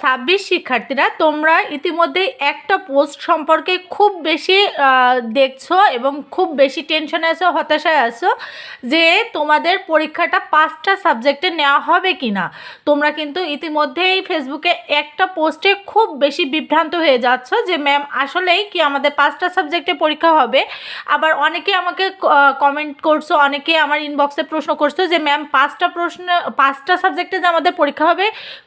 ছাব্বিশ শিক্ষার্থীরা, তোমরা ইতিমধ্যেই একটা পোস্ট সম্পর্কে খুব বেশি দেখছ এবং খুব বেশি টেনশনে আছো, হতাশায় আছো যে তোমাদের পরীক্ষাটা পাঁচটা সাবজেক্টে নেওয়া হবে কি না তোমরা কিন্তু ইতিমধ্যেই ফেসবুকে একটা পোস্টে খুব বেশি বিভ্রান্ত হয়ে যাচ্ছ যে ম্যাম আসলেই কি আমাদের পাঁচটা সাবজেক্টে পরীক্ষা হবে? আবার অনেকে আমাকে কমেন্ট করছ, অনেকে আমার ইনবক্সে প্রশ্ন করছ যে ম্যাম পাঁচটা প্রশ্ন, পাঁচটা সাবজেক্টে যে আমাদের পরীক্ষা হবে,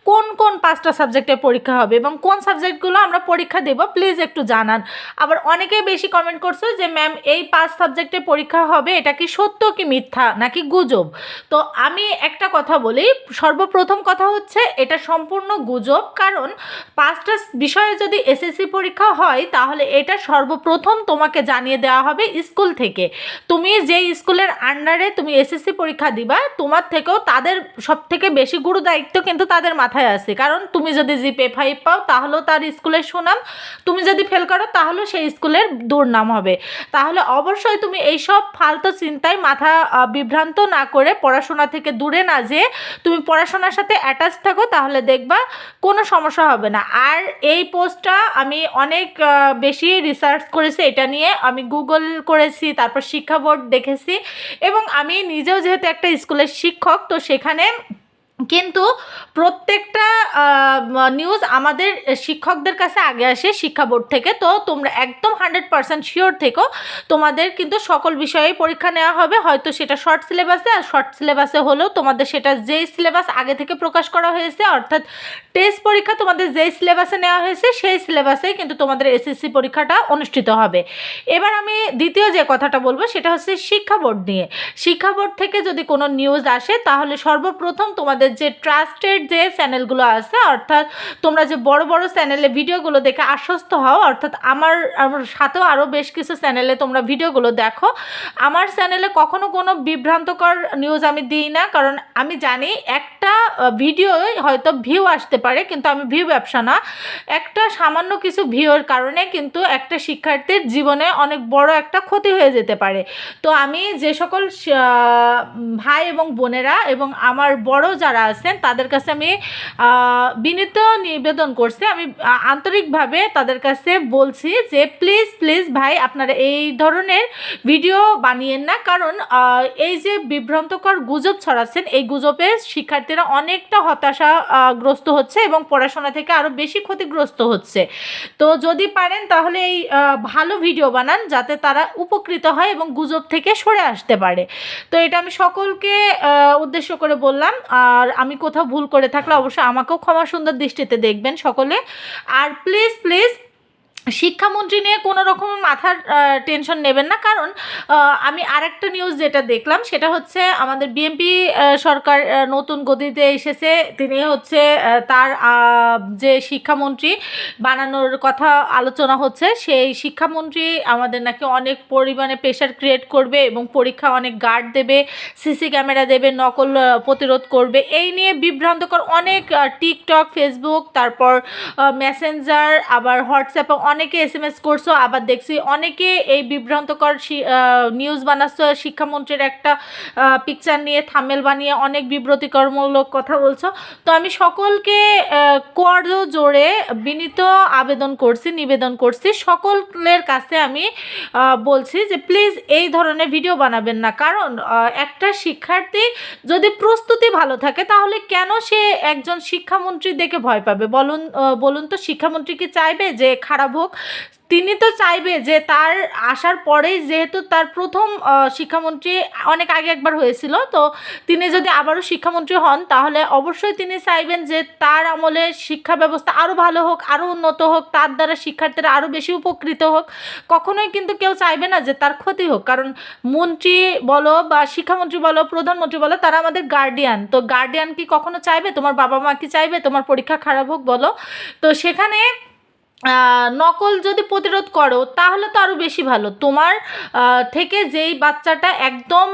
কোন কোন পাঁচটা সাবজেক্টের পরীক্ষা হবে এবং কোন সাবজেক্টগুলো আমরা পরীক্ষা দেব প্লিজ একটু জানান। আবার অনেকেই বেশি কমেন্ট করছ যে ম্যাম এই পাঁচ সাবজেক্টে পরীক্ষা হবে, এটা কি সত্য কি মিথ্যা নাকি গুজব? তো আমি একটা কথা বলি, সর্বপ্রথম কথা হচ্ছে, এটা সম্পূর্ণ গুজব, কারণ পাঁচটা বিষয়ে যদি এসএসসি পরীক্ষা হয়, তাহলে এটা সর্বপ্রথম তোমাকে জানিয়ে দেওয়া হবে স্কুল থেকে। তুমি যে স্কুলের আন্ডারে তুমি এসএসসি পরীক্ষা দিবা, তোমার থেকেও তাদের সব থেকে বেশি গুরু দায়িত্ব কিন্তু তাদের মাথায় আছে কারণ তুমি যদি জিপে ফাইভ পাও, তাহলেও তার স্কুলের সুনাম তুমি যদি ফেল করো, তাহলেও সেই স্কুলের দুর্নাম হবে। তাহলে অবশ্যই তুমি এইসব ফালতু চিন্তায় মাথা বিভ্রান্ত না করে পড়াশোনা থেকে দূরে না যেয়ে তুমি পড়াশোনার সাথে অ্যাটাচ থাকো, তাহলে দেখবা কোনো সমস্যা হবে না। আর এই পোস্টটা আমি অনেক বেশি রিসার্চ করেছি, এটা নিয়ে আমি গুগল করেছি, তারপর শিক্ষা বোর্ড দেখেছি, এবং আমি নিজেও যেহেতু একটা স্কুলের শিক্ষক, তো সেখানে কিন্তু প্রত্যেকটা নিউজ আমাদের শিক্ষকদের কাছে আগে আসে শিক্ষা বোর্ড থেকে। তো তোমরা একদম হান্ড্রেড পার্সেন্ট শিওর থেকো, তোমাদের কিন্তু সকল বিষয়ে পরীক্ষা নেওয়া হবে। হয়তো সেটা শর্ট সিলেবাসে আর শর্ট সিলেবাসে হলেও তোমাদের সেটা যেই সিলেবাস আগে থেকে প্রকাশ করা হয়েছে, অর্থাৎ টেস্ট পরীক্ষা তোমাদের যেই সিলেবাসে নেওয়া হয়েছে, সেই সিলেবাসেই কিন্তু তোমাদের এসএসসি পরীক্ষাটা অনুষ্ঠিত হবে। এবার আমি দ্বিতীয় যে কথাটা বলব, সেটা হচ্ছে শিক্ষা বোর্ড নিয়ে। শিক্ষা বোর্ড থেকে যদি কোনো নিউজ আসে, তাহলে সর্বপ্রথম তোমাদের যে ট্রাস্টেড যে চ্যানেলগুলো আছে, অর্থাৎ তোমরা যে বড় বড় চ্যানেলে ভিডিওগুলো দেখে আশ্বস্ত হও, অর্থাৎ আমার আমার সাথেও আরও বেশ কিছু চ্যানেলে তোমরা ভিডিওগুলো দেখো। আমার চ্যানেলে কখনো কোনো বিভ্রান্তকর নিউজ আমি দিই না, কারণ আমি জানি একটা ভিডিও হয়তো ভিউ আসতে পারে, কিন্তু আমি ভিউ ব্যবসা না। একটা সামান্য কিছু ভিউর কারণে কিন্তু একটা শিক্ষার্থীর জীবনে অনেক বড় একটা ক্ষতি হয়ে যেতে পারে। তো আমি যে সকল ভাই এবং বোনেরা এবং আমার বড় যারা আছেন তাদের কাছে আমি বিনীত নিবেদন করছি। আমি আন্তরিকভাবে তাদের কাছে বলছি যে প্লিজ প্লিজ ভাই আপনারা এই ধরনের ভিডিও বানিয়েন না। কারণ এই যে বিভ্রান্তকর গুজব ছড়াচ্ছেন এই গুজবে শিক্ষার্থীরা অনেকটা হতাশা আহ, গ্রস্ত হচ্ছে এবং পড়াশোনা থেকে আরও বেশি ক্ষতিগ্রস্ত হচ্ছে। তো যদি পারেন তাহলে এই ভালো ভিডিও বানান যাতে তারা উপকৃত হয় এবং গুজব থেকে সরে আসতে পারে। তো এটা আমি সকলকে উদ্দেশ্য করে বললাম। আর আমি কোথাও ভুল করে থাকলে অবশ্যই আমাকেও ক্ষমা সুন্দর দৃষ্টিতে দেখবেন সকলে। আর প্লিজ প্লিজ শিক্ষামন্ত্রী নিয়ে কোনো রকম মাথার টেনশন নেবেন না। কারণ আমি আরেকটা নিউজ যেটা দেখলাম, সেটা হচ্ছে আমাদের বিএনপি সরকার নতুন গতিতে এসেছে। তিনি হচ্ছে তার যে শিক্ষামন্ত্রী বানানোর কথা আলোচনা হচ্ছে, সেই শিক্ষামন্ত্রী আমাদের নাকি অনেক পরিমাণে প্রেশার ক্রিয়েট করবে এবং পরীক্ষা অনেক গার্ড দেবে সিসি ক্যামেরা দেবে, নকল প্রতিরোধ করবে। এই নিয়ে বিভ্রান্তকর অনেক টিকটক ফেসবুক তারপর মেসেঞ্জার আবার হোয়াটসঅ্যাপে অনেকে এস এম এস করছ, আবার দেখছি অনেকে এই বিভ্রান্তকর নিউজ বানাচ্ছ। শিক্ষামন্ত্রীর একটা পিকচার নিয়ে থামেল বানিয়ে অনেক বিব্রতিকরমূলক কথা বলছো। তো আমি সকলকে কর জোরে বিনীত আবেদন করছি, নিবেদন করছি। সকলের কাছে আমি বলছি যে প্লিজ এই ধরনের ভিডিও বানাবেন না। কারণ একটা শিক্ষার্থী যদি প্রস্তুতি ভালো থাকে, তাহলে কেন সে একজন শিক্ষামন্ত্রী দেখে ভয় পাবে? বলুন বলুন তো, শিক্ষামন্ত্রী কি চাইবে যে খারাপ হোক? তিনি তো চাইবে যে তার আসার পরেই যেহেতু তার প্রথম শিক্ষামন্ত্রী অনেক আগে একবার হয়েছিল, তো তিনি যদি আবারও শিক্ষামন্ত্রী হন, তাহলে অবশ্যই তিনি চাইবেন যে তার আমলে শিক্ষা ব্যবস্থা আরও ভালো হোক আরও উন্নত হোক, তার দ্বারা শিক্ষার্থীরা আরও বেশি উপকৃত হোক। কখনোই কিন্তু কেউ চাইবে না যে তার ক্ষতি হোক, কারণ মন্ত্রী বলো বা শিক্ষামন্ত্রী বলো, প্রধানমন্ত্রী বলো, তারা আমাদের গার্ডিয়ান তো গার্ডিয়ান কি কখনো চাইবে? তোমার বাবা মা কি চাইবে? তোমার পরীক্ষা খারাপ হোক বলো। তো সেখানে নকল যদি প্রতিরোধ করো, তাহলে তো আরও বেশি ভালো। তোমার থেকে যেই বাচ্চাটা একদম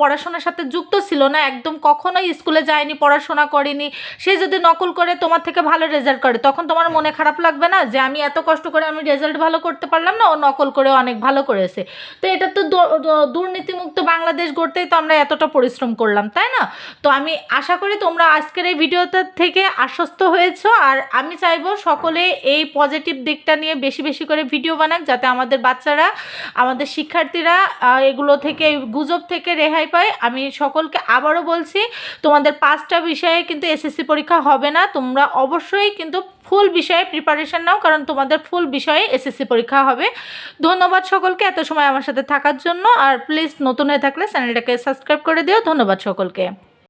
পড়াশোনার সাথে যুক্ত ছিল না, একদম কখনোই স্কুলে যায়নি, পড়াশোনা করেনি, সে যদি নকল করে তোমার থেকে ভালো রেজাল্ট করে, তখন তোমার মনে খারাপ লাগবে না যে আমি এত কষ্ট করে আমি রেজাল্ট ভালো করতে পারলাম না, ও নকল করে অনেক ভালো করেছে। তো এটা তো দুর্নীতিমুক্ত বাংলাদেশ গড়তেই তো আমরা এতটা পরিশ্রম করলাম, তাই না? তো আমি আশা করি তোমরা আজকের এই ভিডিওটা থেকে আশ্বস্ত হয়েছো, আর আমি চাইব সকলে এই পজিটিভ দিকটা নিয়ে বেশি বেশি করে ভিডিও বানাক যাতে আমাদের বাচ্চারা, আমাদের শিক্ষার্থীরা এগুলো থেকে, গুজব থেকে রেহাই পায়। আমি সকলকে আবারও বলছি, তোমাদের পাঁচটা বিষয়ে কিন্তু এসএসসি পরীক্ষা হবে না। তোমরা অবশ্যই কিন্তু ফুল বিষয়ে প্রিপারেশান নাও, কারণ তোমাদের ফুল বিষয়ে এসএসসি পরীক্ষা হবে। ধন্যবাদ সকলকে এত সময় আমার সাথে থাকার জন্য। আর প্লিজ নতুন হয়ে থাকলে চ্যানেলটাকে সাবস্ক্রাইব করে দিও। ধন্যবাদ সকলকে।